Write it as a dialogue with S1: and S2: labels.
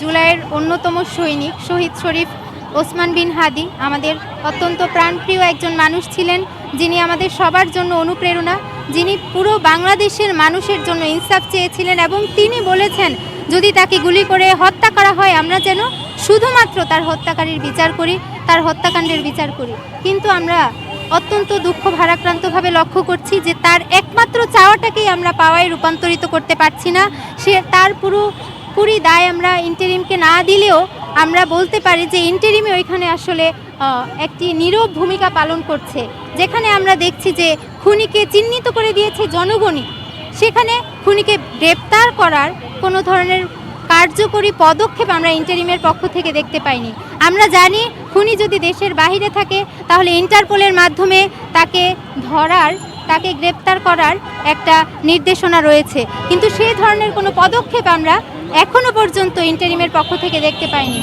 S1: জুলাইয়ের অন্যতম সৈনিক শহীদ শরীফ ওসমান বিন হাদি আমাদের অত্যন্ত প্রাণপ্রিয় একজন মানুষ ছিলেন, যিনি আমাদের সবার জন্য অনুপ্রেরণা, যিনি পুরো বাংলাদেশের মানুষের জন্য ইনসাফ চেয়েছিলেন এবং তিনি বলেছেন, যদি তাকে গুলি করে হত্যা করা হয়, আমরা যেন শুধুমাত্র তার হত্যাকারীর বিচার করি, তার হত্যাকাণ্ডের বিচার করি। কিন্তু আমরা অত্যন্ত দুঃখ ভারাক্রান্তভাবে লক্ষ্য করছি যে তার একমাত্র চাওয়াটাকেই আমরা পাওয়ায় রূপান্তরিত করতে পারছি না। সে তার পুরো পুরি দায় আমরা ইন্টারিমকে না দিলেও আমরা বলতে পারি যে ইন্টারিমে ওইখানে আসলে একটি নীরব ভূমিকা পালন করছে। যেখানে আমরা দেখছি যে খুনিকে চিহ্নিত করে দিয়েছে জনগণই। সেখানে খুনিকে গ্রেপ্তার করার কোনো ধরনের কার্যকরী পদক্ষেপ আমরা ইন্টারিমের পক্ষ থেকে দেখতে পাইনি। আমরা জানি খুনি যদি দেশের বাইরে থাকে, তাহলে ইন্টারপোলের মাধ্যমে তাকে ধরার তাকে গ্রেপ্তার করার একটা নির্দেশনা রয়েছে। কিন্তু সেই ধরনের কোনো পদক্ষেপ আমরা এখনও পর্যন্ত ইন্টারিমের পক্ষ থেকে দেখতে পাইনি।